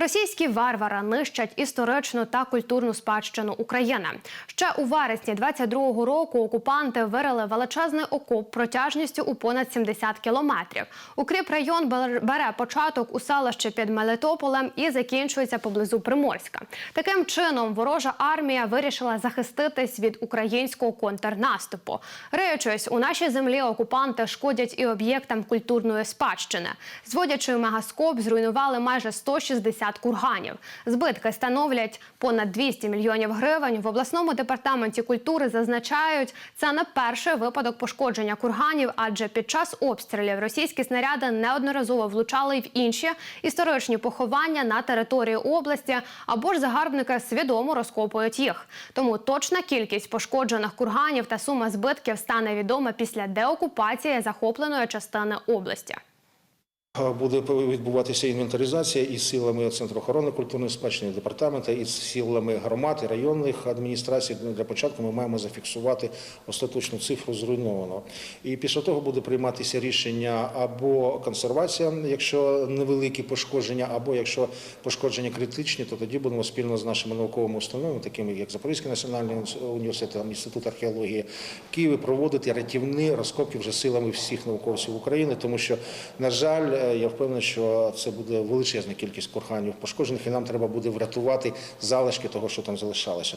Російські варвари нищать історичну та культурну спадщину України. Ще у вересні 22-го року окупанти вирили величезний окоп протяжністю у понад 70 кілометрів. Укріп район бер- бере початок у селищі під Мелитополем і закінчується поблизу Приморська. Таким чином ворожа армія вирішила захиститись від українського контрнаступу. Риючись у нашій землі, окупанти шкодять і об'єктам культурної спадщини. Зводячи мегаскоп, зруйнували майже 160 курганів. Збитки становлять понад 200 мільйонів гривень. В обласному департаменті культури зазначають, це не перший випадок пошкодження курганів, адже під час обстрілів російські снаряди неодноразово влучали й в інші історичні поховання на території області, або ж загарбники свідомо розкопують їх. Тому точна кількість пошкоджених курганів та сума збитків стане відома після деокупації захопленої частини області. Буде відбуватися інвентаризація із силами Центру охорони культурної спадщини департамента, із силами громад і районних адміністрацій. Для початку ми маємо зафіксувати остаточну цифру зруйнованого. І після того буде прийматися рішення або консервація, якщо невеликі пошкодження, або якщо пошкодження критичні, то тоді будемо спільно з нашими науковими установами, такими як Запорізький національний університет, інститут археології в Києві, проводити рятівні розкопки вже силами всіх науковців України, тому що, на жаль, я впевнений, що це буде величезна кількість курганів пошкоджених, і нам треба буде врятувати залишки того, що там залишалося.